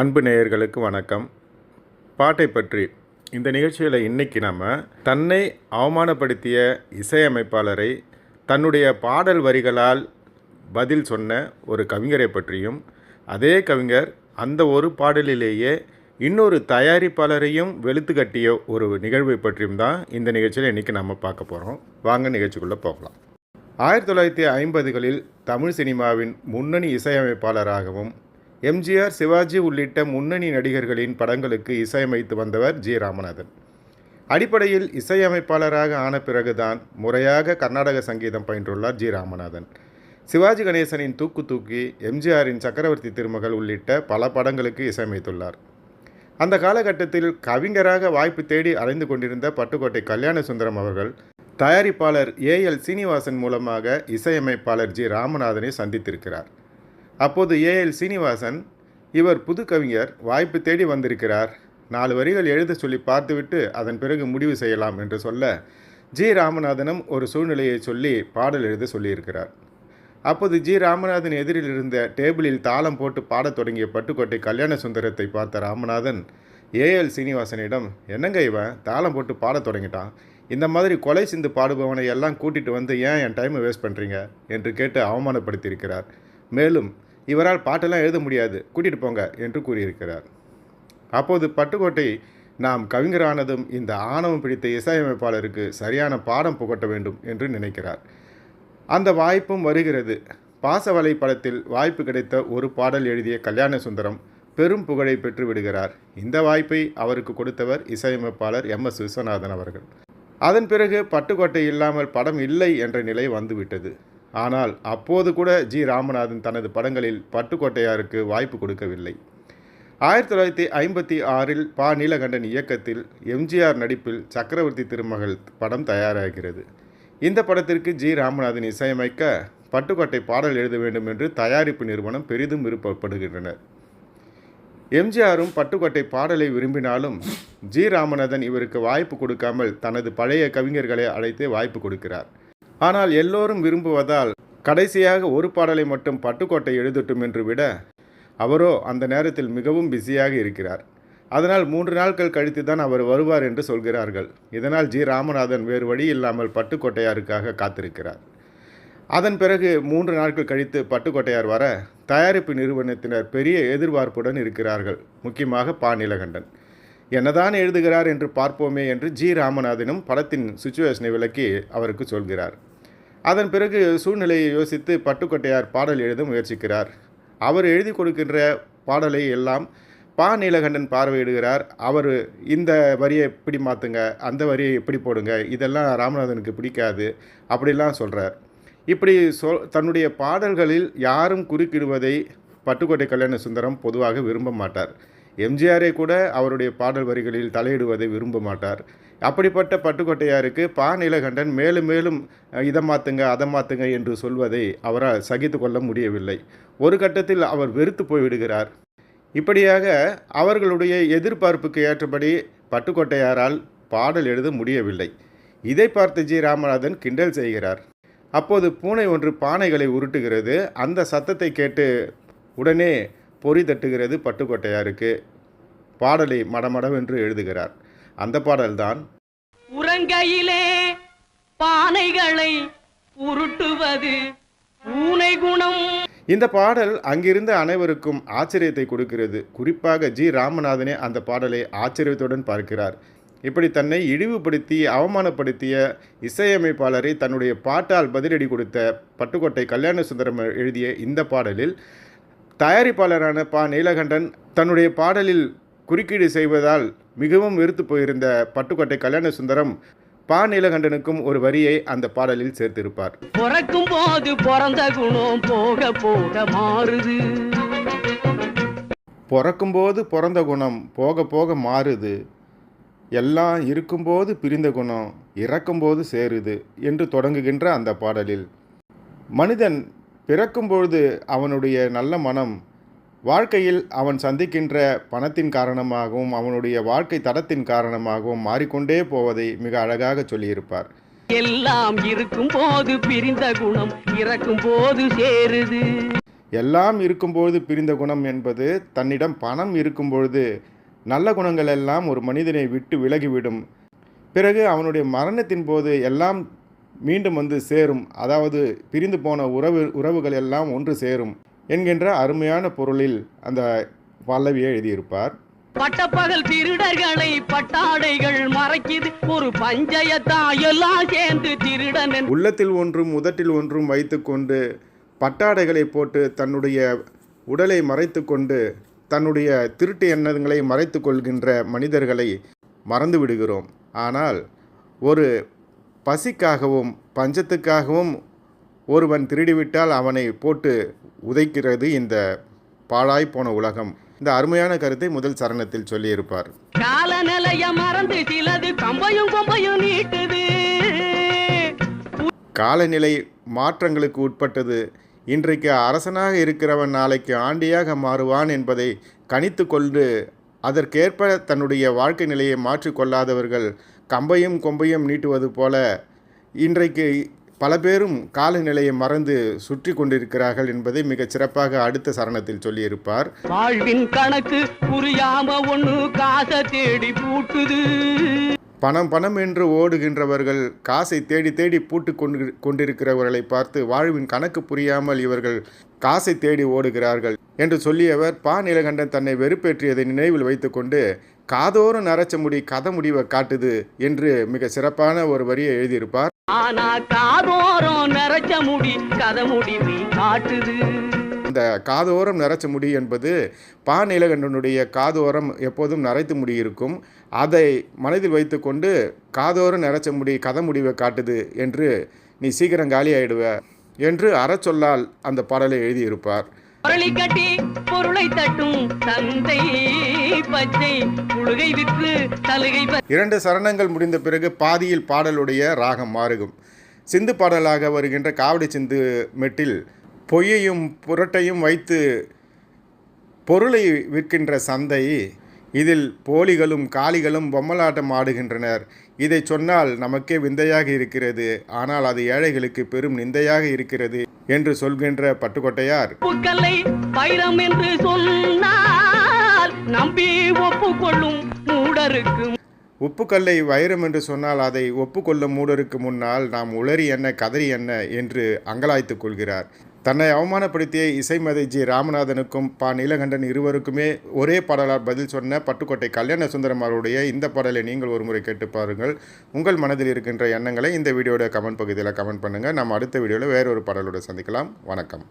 அன்பு நேயர்களுக்கு வணக்கம். பாட்டை பற்றி இந்த நிகழ்ச்சியில் இன்னைக்கு நம்ம தன்னை அவமானப்படுத்திய இசையமைப்பாளரை தன்னுடைய பாடல் வரிகளால் பதில் சொன்ன ஒரு கவிஞரை பற்றியும் அதே கவிஞர் அந்த ஒரு பாடலிலேயே இன்னொரு தயாரிப்பாளரையும் வெளுத்து கட்டிய ஒரு நிகழ்வை பற்றியும் தான் இந்த நிகழ்ச்சியில் இன்றைக்கி நம்ம பார்க்க போகிறோம் வாங்க நிகழ்ச்சிக்குள்ளே போகலாம். ஆயிரத்தி தொள்ளாயிரத்தி ஐம்பதுகளில் தமிழ் சினிமாவின் முன்னணி இசையமைப்பாளராகவும் எம்ஜிஆர் சிவாஜி உள்ளிட்ட முன்னணி நடிகர்களின் படங்களுக்கு இசையமைத்து வந்தவர் ஜி. ராமநாதன். அடிப்படையில் இசையமைப்பாளராக ஆன பிறகுதான் முறையாக கர்நாடக சங்கீதம் பயின்றுள்ளார் ஜி. ராமநாதன். சிவாஜி கணேசனின் தூக்கு தூக்கி எம்ஜிஆரின் சக்கரவர்த்தி திருமகள் உள்ளிட்ட பல படங்களுக்கு இசையமைத்துள்ளார். அந்த காலகட்டத்தில் கவிஞராக வாய்ப்பு தேடி அலைந்து கொண்டிருந்த பட்டுக்கோட்டை கல்யாண சுந்தரம் அவர்கள் தயாரிப்பாளர் ஏஎல் சீனிவாசன் மூலமாக இசையமைப்பாளர் ஜி. ராமநாதனை சந்தித்திருக்கிறார். அப்போது ஏஎல் சீனிவாசன் இவர் புது கவிஞர் வாய்ப்பு தேடி வந்திருக்கிறார். நாலு வரிகள் எழுத சொல்லி பார்த்துவிட்டு அதன் பிறகு முடிவு செய்யலாம் என்று சொல்ல ஜி. ராமநாதனும் ஒரு சூழ்நிலையை சொல்லி பாடல் எழுத சொல்லியிருக்கிறார். அப்போது ஜி. ராமநாதன் எதிரில் இருந்த டேபிளில் தாளம் போட்டு பாடத் தொடங்கிய பட்டுக்கோட்டை கல்யாண சுந்தரத்தை பார்த்த ராமநாதன் ஏஎல் சீனிவாசனிடம் என்னங்க இவன் தாளம் போட்டு பாடத் தொடங்கிட்டான். இந்த மாதிரி கொலை சிந்து பாடுபவனை எல்லாம் கூட்டிகிட்டு வந்து ஏன் என் டைமை வேஸ்ட் பண்ணுறீங்க என்று கேட்டு அவமானப்படுத்தியிருக்கிறார். மேலும் இவரால் பாட்டெல்லாம் எழுத முடியாது. கூட்டிட்டு போங்க என்று கூறியிருக்கிறார். அப்போது பட்டுக்கோட்டை நாம் கவிஞரானதும் இந்த ஆணவம் பிடித்த இசையமைப்பாளருக்கு சரியான பாடம் புகட்ட வேண்டும் என்று நினைக்கிறார். அந்த வாய்ப்பும் வருகிறது. பாசவலை படத்தில் வாய்ப்பு கிடைத்த ஒரு பாடல் எழுதிய கல்யாண சுந்தரம் பெரும் புகழை பெற்று விடுகிறார். இந்த வாய்ப்பை அவருக்கு கொடுத்தவர் இசையமைப்பாளர் எம். எஸ். விஸ்வநாதன் அவர்கள். அதன் பிறகு பட்டுக்கோட்டை இல்லாமல் படம் இல்லை என்ற நிலை வந்துவிட்டது. ஆனால் அப்போது கூட ஜி. ராமநாதன் தனது படங்களில் பட்டுக்கோட்டையாருக்கு வாய்ப்பு கொடுக்கவில்லை. ஆயிரத்தி தொள்ளாயிரத்தி ஐம்பத்தி ஆறில் பா. நீலகண்டன் இயக்கத்தில் எம்ஜிஆர் நடிப்பில் சக்கரவர்த்தி திருமகள் படம் தயாராகிறது. இந்த படத்திற்கு ஜி. ராமநாதன் இசையமைக்க பட்டுக்கோட்டை பாடல் எழுத வேண்டும் என்று தயாரிப்பு நிறுவனம் பெரிதும் விருப்பப்படுகின்றனர். எம்ஜிஆரும் பட்டுக்கோட்டை பாடலை விரும்பினாலும் ஜி. ராமநாதன் இவருக்கு வாய்ப்பு கொடுக்காமல் தனது பழைய கவிஞர்களை அழைத்து வாய்ப்பு கொடுக்கிறார். ஆனால் எல்லோரும் விரும்புவதால் கடைசியாக ஒரு பாடலை மட்டும் பட்டுக்கோட்டை எழுதட்டும் என்று விட அவரோ அந்த நேரத்தில் மிகவும் பிஸியாக இருக்கிறார். அதனால் மூன்று நாட்கள் கழித்து தான் அவர் வருவார் என்று சொல்கிறார்கள். இதனால் ஜி. ராமநாதன் வேறு வழி இல்லாமல் பட்டுக்கோட்டையாருக்காக காத்திருக்கிறார். அதன் பிறகு மூன்று நாட்கள் கழித்து பட்டுக்கோட்டையார் வர தயாரிப்பு நிறுவனத்தினர் பெரிய எதிர்பார்ப்புடன் இருக்கிறார்கள். முக்கியமாக பா. நீலகண்டன். என்னதான் எழுதுகிறார் என்று பார்ப்போமே என்று ஜி. ராமநாதனும் படத்தின் சுச்சுவேஷனை விளக்கி அவருக்கு சொல்கிறார். அதன் பிறகு சூழ்நிலையை யோசித்து பட்டுக்கோட்டையார் பாடல் எழுத முயற்சிக்கிறார். அவர் எழுதி கொடுக்கின்ற பாடலை எல்லாம் பா. நீலகண்டன் பார்வையிடுகிறார். அவர் இந்த வரியை இப்படி மாற்றுங்க அந்த வரியை இப்படி போடுங்க? இதெல்லாம் ராமநாதனுக்கு பிடிக்காது அப்படிலாம் சொல்கிறார் இப்படி சொல் தன்னுடைய பாடல்களில் யாரும் குறுக்கிடுவதை பட்டுக்கோட்டை கல்யாண சுந்தரம் பொதுவாக விரும்ப மாட்டார். எம்ஜிஆரே கூட அவருடைய பாடல் வரிகளில் தலையிடுவதை விரும்ப மாட்டார். அப்படிப்பட்ட பட்டுக்கோட்டையாருக்கு பா. நீலகண்டன் மேலும் மேலும் இதை மாற்றுங்க அதை மாற்றுங்க என்று சொல்வதை அவரால் சகித்து கொள்ள முடியவில்லை. ஒரு கட்டத்தில் அவர் வெறுத்து போய்விடுகிறார். இப்படியாக அவர்களுடைய எதிர்பார்ப்புக்கு ஏற்றபடி பட்டுக்கோட்டையாரால் பாடல் எழுத முடியவில்லை. இதை பார்த்த ஜி. ராமநாதன் கிண்டல் செய்கிறார். அப்போது பூனை ஒன்று பானைகளை உருட்டுகிறது. அந்த சத்தத்தை கேட்டு உடனே பொறி தட்டுகிறது பட்டுக்கோட்டையாருக்கு பாடலை மடமடவென்று எழுதுகிறார். அந்த பாடல்தான் உறங்கையிலே பானைகளை உருட்டுவது பூனை குணம். இந்த பாடல் அங்கிருந்த அனைவருக்கும் ஆச்சரியத்தை கொடுக்கிறது. குறிப்பாக ஜி. ராமநாதனே அந்த பாடலை ஆச்சரியத்துடன் பார்க்கிறார். இப்படி தன்னை இழிவுபடுத்தி அவமானப்படுத்திய இசையமைப்பாளரை தன்னுடைய பாட்டால் பதிலடி கொடுத்த பட்டுக்கோட்டை கல்யாண சுந்தரம் எழுதிய இந்த பாடலில் தயாரிப்பாளரான பா. நீலகண்டன் தன்னுடைய பாடலில் குறுக்கீடு செய்வதால் மிகவும் வெறுத்து போயிருந்த பட்டுக்கோட்டை கல்யாண சுந்தரம் பா. நீலகண்டனுக்கும் ஒரு வரியை அந்த பாடலில் சேர்த்திருப்பார். பிறக்கும் போது பிறந்த குணம் போக போக மாறுது. பிறக்கும்போது பிறந்த குணம் போக போக மாறுது. எல்லாம் இருக்கும்போது பிரிந்த குணம் இறக்கும்போது சேருது என்று தொடங்குகின்ற அந்த பாடலில். மனிதன் பிறக்கும்பொழுது அவனுடைய நல்ல மனம் வாழ்க்கையில் அவன் சந்திக்கின்ற பணத்தின் காரணமாகவும் அவனுடைய வாழ்க்கை தடத்தின் காரணமாகவும் மாறிக்கொண்டே போவதை மிக அழகாக சொல்லியிருப்பார். எல்லாம் இருக்கும் போது பிரிந்த குணம் இறக்கும் போது சேருது. எல்லாம் இருக்கும்பொழுது பிரிந்த குணம் என்பது தன்னிடம் பணம் இருக்கும்பொழுது நல்ல குணங்கள் எல்லாம் ஒரு மனிதனை விட்டு விலகிவிடும். பிறகு அவனுடைய மரணத்தின் போது எல்லாம் மீண்டும் வந்து சேரும். அதாவது பிரிந்து போன உறவு உறவுகள் எல்லாம் ஒன்று சேரும் என்கின்ற அருமையான பொருளில் அந்த பல்லவியை எழுதியிருப்பார். பட்டப்பகல் திருடர்களை பட்டாடைகள் மறைக்குது. ஒரு பஞ்சயத்தா எல்லாம் சேர்ந்து திருடன் உள்ளத்தில் ஒன்றும் உதட்டில் ஒன்றும் வைத்துக்கொண்டு பட்டாடைகளை போட்டு தன்னுடைய உடலை மறைத்துக்கொண்டு தன்னுடைய திருட்டு எண்ணங்களை மறைத்து கொள்கின்ற மனிதர்களை மறந்து விடுகிறோம். ஆனால் ஒரு பசிக்காகவும் பஞ்சத்துக்காகவும் ஒருவன் திருடிவிட்டால் அவனை போட்டு உதைக்கிறது இந்த பாழாய் போன உலகம். இந்த அருமையான கருத்தை முதல் சரணத்தில் சொல்லியிருப்பார். காலநிலைய மறந்து சிலது கம்பையும் கொம்பையும் நீட்டுது. காலநிலை மாற்றங்களுக்கு உட்பட்டது. இன்றைக்கு அரசனாக இருக்கிறவன் நாளைக்கு ஆண்டியாக மாறுவான் என்பதை கணித்து கொண்டு அதற்கேற்ப தன்னுடைய வாழ்க்கை நிலையை மாற்றிக்கொள்ளாதவர்கள் கம்பையும் கொம்பையும் நீட்டுவது போல இன்றைக்கு பல பேரும் காலநிலையை மறந்து சுற்றி கொண்டிருக்கிறார்கள் என்பதை மிகச் சிறப்பாக அடுத்த சரணத்தில் சொல்லியிருப்பார். வாழ்வின் கணக்கு புரியாம ஒன்று காசை தேடி பூட்டுது. பணம் பணம் என்று ஓடுகின்றவர்கள் காசை தேடி தேடி பூட்டு கொண்டு கொண்டிருக்கிறவர்களை பார்த்து வாழ்வின் கணக்கு புரியாமல் இவர்கள் காசை தேடி ஓடுகிறார்கள் என்று சொல்லியவர் பா. நீலகண்டன் தன்னை வெறுப்பேற்றியதை நினைவில் வைத்துக்கொண்டு காதோறும் நரைச்ச முடி கதை முடிவை காட்டுது என்று மிக சிறப்பான ஒரு வரியை எழுதியிருப்பார். ஆனா காதோறும் நிறைச்ச முடி கதை முடிவை காட்டுது. இந்த காதோரம் நரைச்ச முடி என்பது பா நீலகண்டனுடைய காதோரம் எப்போதும் நரைத்து முடி இருக்கும். அதை மனதில் வைத்துக்கொண்டு காதோரம் நரைச்ச முடி கதை முடிவை காட்டுது என்று நீ சீக்கிரம் காலி ஆயிடுவ என்று அறச்சொல்லால் அந்த பாடலை எழுதியிருப்பார். பொருளை கட்டி பொருளை தட்டும் தந்தை பச்சை விற்று பெற இரண்டு சரணங்கள் முடிந்த பிறகு பாதியில் பாடலுடைய ராகம் மாறுகும். சிந்து பாடலாக வருகின்ற காவடி சிந்து மெட்டில் பொய்யையும் புரட்டையும் வைத்து பொருளை விற்கின்ற சந்தை இதில் போலிகளும் காளிகளும் பொம்மலாட்டம் ஆடுகின்றனர். இதை சொன்னால் நமக்கே விந்தையாக இருக்கிறது. ஆனால் அது ஏழைகளுக்கு பெரும் நிந்தையாக இருக்கிறது என்று சொல்கின்ற பட்டுக்கோட்டையார். உப்புக்கல்லை வைரம் என்று சொன்னால் நம்பி ஒப்புக்கொள்ளும் மூடருக்கு உப்புக்கல்லை வைரம் என்று சொன்னால் அதை ஒப்புக்கொள்ளும் மூடருக்கு முன்னால் நாம் உளறி என்ன கதறி என்ன என்று அங்கலாய்த்துக் கொள்கிறார். தன்னை அவமானப்படுத்திய இசைமதை ஜி ராமநாதனுக்கும் பா நீலகண்டன் இருவருக்குமே ஒரே பாடலால் பதில் சொன்ன பட்டுக்கோட்டை கல்யாண சுந்தரம் அவருடைய இந்த பாடலை நீங்கள் ஒரு முறை கேட்டு பாருங்கள். உங்கள் மனதில் இருக்கின்ற எண்ணங்களை இந்த வீடியோட கமெண்ட் பகுதியில் கமெண்ட் பண்ணுங்கள் நம்ம அடுத்த வீடியோவில் வேறொரு பாடலோடு சந்திக்கலாம். வணக்கம்.